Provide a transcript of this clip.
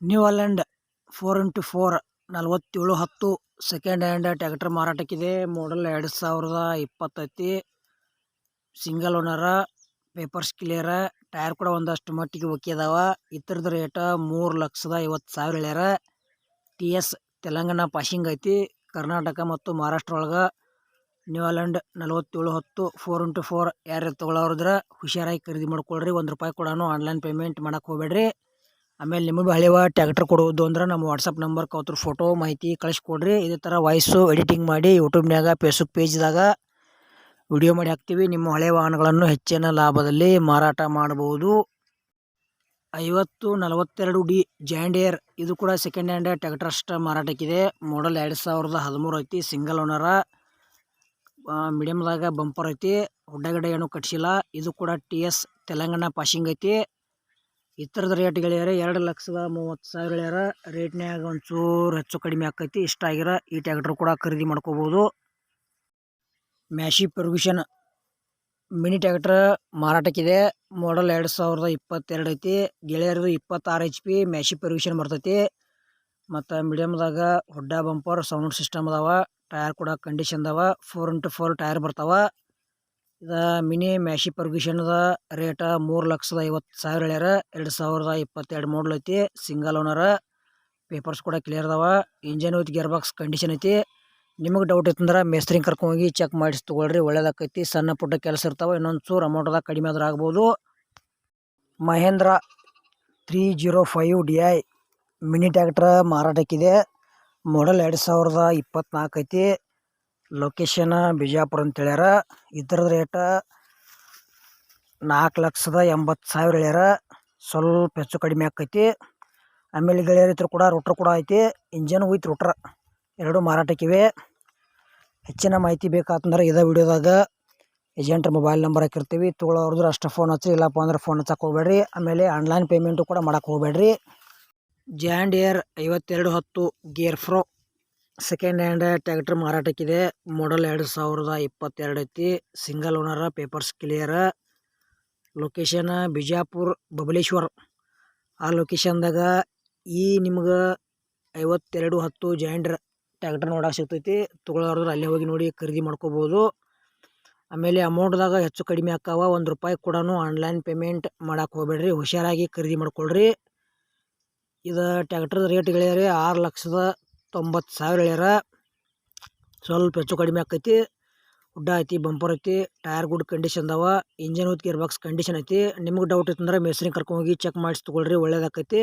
New Holland four into four ನಲ್ವತ್ತೇಳು ಹತ್ತು second hand tractor ಮಾರಾಟಕ್ಕಿದೆ. ಮಾಡಲ್ ಎರಡು ಸಾವಿರದ ಇಪ್ಪತ್ತೈತಿ single owner papers clear tyre ಕೂಡ ಒಂದಷ್ಟು ಮಟ್ಟಿಗೆ ಓಕೆ ಅದಾವ. ಇತರದ ರೇಟ ಮೂರು ಲಕ್ಷದ ಐವತ್ತು ಸಾವಿರ ಹೇಳ್ಯಾರ. ಟಿ ಎಸ್ ತೆಲಂಗಾಣ ಪಾಸಿಂಗ್ ಐತಿ. ಕರ್ನಾಟಕ ಮತ್ತು ಮಹಾರಾಷ್ಟ್ರ ಒಳಗೆ ನ್ಯೂ ನಲ್ವತ್ತೇಳು ಹತ್ತು ಫೋರ್ ಇಂಟು ಫೋರ್ ಯಾರು ತೊಗೊಳೋರಿದ್ರೆ ಹುಷಾರಾಗಿ ಖರೀದಿ ಮಾಡ್ಕೊಳ್ರಿ. ಒಂದು ರೂಪಾಯಿ ಕೂಡ ಆನ್ಲೈನ್ ಪೇಮೆಂಟ್ ಮಾಡೋಕ್ಕೆ ಹೋಗ್ಬೇಡ್ರಿ. ಆಮೇಲೆ ನಿಮಗೆ ಹಳೆವ ಟ್ಯಾಕ್ಟರ್ ಕೊಡೋದು ಅಂದ್ರೆ ನಮ್ಮ ವಾಟ್ಸಪ್ ನಂಬರ್ ಅವ್ರ ಫೋಟೋ ಮಾಹಿತಿ ಕಳಿಸ್ಕೊಡ್ರಿ. ಇದೇ ಥರ ವಾಯ್ಸು ಎಡಿಟಿಂಗ್ ಮಾಡಿ ಯೂಟ್ಯೂಬ್ನ್ಯಾಗ ಫೇಸ್ಬುಕ್ ಪೇಜ್ದಾಗ ವಿಡಿಯೋ ಮಾಡಿ ಹಾಕ್ತೀವಿ. ನಿಮ್ಮ ಹಳೆ ವಾಹನಗಳನ್ನು ಹೆಚ್ಚಿನ ಲಾಭದಲ್ಲಿ ಮಾರಾಟ ಮಾಡಬಹುದು ಐವತ್ತು ನಲವತ್ತೆರಡು ಡಿ ಜಾಂಡಿಯರ್ ಇದು ಕೂಡ ಸೆಕೆಂಡ್ ಹ್ಯಾಂಡ್ ಟ್ಯಾಕ್ಟರ್ ಅಷ್ಟು ಮಾರಾಟಕ್ಕಿದೆ. ಮಾಡಲ್ ಎರಡು ಸಾವಿರದ ಹದಿಮೂರು ಐತಿ ಸಿಂಗಲ್ ಓನರ ಮೀಡಿಯಮ್ದಾಗ ಬಂಪರ್ ಐತಿ. ಹುಡ್ಡಗಡೆ ಏನು ಕಟ್ಸಿಲ್ಲ. ಇದು ಕೂಡ ಟಿ ಎಸ್ ತೆಲಂಗಾಣ ಪಾಸಿಂಗ್ ಐತಿ. ಇತರದ ರೇಟ್ ಗೆಳೆಯರ ಎರಡು ಲಕ್ಷದ ಮೂವತ್ತು ಸಾವಿರ ಗೆಳೆಯರ ರೇಟ್ನ್ಯಾಗ ಒಂಚೂರು ಹೆಚ್ಚು ಕಡಿಮೆ ಆಕೈತಿ. ಇಷ್ಟ ಆಗಿರ ಈ ಟ್ಯಾಕ್ಟರ್ ಕೂಡ ಖರೀದಿ ಮಾಡ್ಕೋಬೋದು. ಮ್ಯಾಶಿ ಪರ್ಗುಷನ್ ಮಿನಿ ಟ್ಯಾಕ್ಟ್ರ್ ಮಾರಾಟಕ್ಕಿದೆ. ಮಾಡಲ್ ಎರಡು ಸಾವಿರದ ಇಪ್ಪತ್ತೆರಡು ಐತಿ. ಗೆಳೆಯರದು ಇಪ್ಪತ್ತಾರು ಎಚ್ ಪಿ ಮ್ಯಾಶಿ ಪರ್ಗುಷನ್ ಬರ್ತೈತಿ. ಮತ್ತು ಮೀಡಿಯಮ್ದಾಗ ಹುಡ್ಡ ಬಂಪರ್ ಸೌಂಡ್ ಸಿಸ್ಟಮ್ ಅದಾವ. ಟೈರ್ ಕೂಡ ಕಂಡೀಷನ್ ಅದಾವ. ಫೋರ್ ಇಂಟು ಫೋರ್ ಟೈರ್ ಬರ್ತಾವ. ಇದು ಮಿನಿ ಮ್ಯಾಶಿ ಅದ ರೇಟ ಮೂರು ಲಕ್ಷದ ಐವತ್ತು ಸಾವಿರ ಹೇಳ್ಯಾರ. ಎರಡು ಸಾವಿರದ ಇಪ್ಪತ್ತೆರಡು ಮಾಡಲ್ ಐತಿ. ಸಿಂಗಲ್ ಓನರ ಪೇಪರ್ಸ್ ಕೂಡ ಕ್ಲಿಯರ್ ಅದಾವ. Engine with gear box condition ಐತಿ. ನಿಮಗೆ ಡೌಟ್ ಇತ್ತಂದ್ರೆ ಮೇಸ್ತ್ರಿನ ಕರ್ಕೊಂಡೋಗಿ ಚೆಕ್ ಮಾಡಿಸಿ ತೊಗೊಳ್ರಿ. ಒಳ್ಳೇದಾಕೈತಿ. ಸಣ್ಣ ಪುಟ್ಟ ಕೆಲಸ ಇರ್ತಾವೆ. ಇನ್ನೊಂದು ಚೂರು ಅಮೌಂಟ್ದಾಗ ಕಡಿಮೆ ಆದ್ರೆ ಆಗ್ಬೋದು. Mahindra three zero five D I mini tractor ಮಾರಾಟಕ್ಕಿದೆ. Model ಎರಡು ಸಾವಿರದ ಇಪ್ಪತ್ತ್ನಾಲ್ಕು ಐತಿ. ಲೊಕೇಶನ್ ಬಿಜಾಪುರ ಅಂತ ಹೇಳ್ಯಾರ. ಇದ್ರದ ರೇಟ ನಾಲ್ಕು ಲಕ್ಷದ ಎಂಬತ್ತು ಸಾವಿರ ಹೇಳ್ಯಾರ. ಸ್ವಲ್ಪ ಹೆಚ್ಚು ಕಡಿಮೆ ಆಕೈತಿ. ಆಮೇಲೆ ಗೆಳೆಯರ ಇದ್ರು ಕೂಡ ರೊಟ್ರ್ ಕೂಡ ಐತಿ. ಇಂಜನ್ ವಿತ್ ರೊಟ್ರ ಎರಡು ಮಾರಾಟಕ್ಕಿವೆ ಹೆಚ್ಚಿನ ಮಾಹಿತಿ ಬೇಕಾತಂದ್ರೆ ಇದೇ ವಿಡಿಯೋದಾಗ ಏಜೆಂಟ್ರ ಮೊಬೈಲ್ ನಂಬರ್ ಹಾಕಿರ್ತೀವಿ. ತೊಗೊಳೋರ್ದ್ರೆ ಅಷ್ಟೇ ಫೋನ್ ಹಚ್ಚಿ, ಇಲ್ಲಪ್ಪ ಅಂದ್ರೆ ಫೋನ್ ಹಚ್ಚಕ್ಕೆ ಹೋಗ್ಬೇಡ್ರಿ. ಆಮೇಲೆ ಆನ್ಲೈನ್ ಪೇಮೆಂಟು ಕೂಡ ಮಾಡೋಕ್ಕೆ ಹೋಗ್ಬೇಡ್ರಿ. ಜ್ಯಾಂಡಿಯರ್ ಐವತ್ತೆರಡು ಹತ್ತು gear pro second hand tractor ಮಾರಾಟಕ್ಕಿದೆ ಮಾಡಲ್ ಎರಡು ಸಾವಿರದ ಇಪ್ಪತ್ತೆರಡು ಐತಿ. Single owner papers clear location Bijapur, Babaleshwar. ಆ ಲೊಕೇಶನ್ದಾಗ ಈ ನಿಮ್ಗೆ ಐವತ್ತೆರಡು ಹತ್ತು ಜಾಯಿಂಡ್ರ್ ಟ್ಯಾಕ್ಟರ್ ನೋಡಕ್ಕೆ ಸಿಗ್ತೈತಿ. ತೊಗೊಳೋರ್ದ್ರೆ ಅಲ್ಲೇ ಹೋಗಿ ನೋಡಿ ಖರೀದಿ ಮಾಡ್ಕೋಬೋದು. ಆಮೇಲೆ ಅಮೌಂಟ್ದಾಗ ಹೆಚ್ಚು ಕಡಿಮೆ ಆಕ್ಕಾವ. ಒಂದು ರೂಪಾಯಿ ಕೂಡ ಆನ್ಲೈನ್ ಪೇಮೆಂಟ್ ಮಾಡೋಕೆ ಹೋಗ್ಬೇಡ್ರಿ. ಹುಷಾರಾಗಿ ಖರೀದಿ ಮಾಡ್ಕೊಳ್ರಿ. ಇದು ಟ್ಯಾಕ್ಟ್ರದ ರೇಟ್ ಗೆಳೆಯರಿ ಆರು ಲಕ್ಷದ ತೊಂಬತ್ತು ಸಾವಿರ ಹೇಳ್ಯಾರ. ಸ್ವಲ್ಪ ಹೆಚ್ಚು ಕಡಿಮೆ ಆಕೈತಿ. ಉಡ್ಡ ಐತಿ, ಬಂಪರ್ ಐತಿ, ಟೈರ್ ಗುಡ್ ಕಂಡೀಷನ್ ಅದಾವ. Engine with gear box condition ಐತಿ. ನಿಮ್ಗೆ ಡೌಟ್ ಇತ್ತಂದ್ರೆ ಮೇಸ್ತ್ರಿ ಕರ್ಕೊಂಡೋಗಿ ಚೆಕ್ ಮಾಡಿಸಿ ತೊಗೊಳ್ರಿ, ಒಳ್ಳೇದಾಕೈತಿ.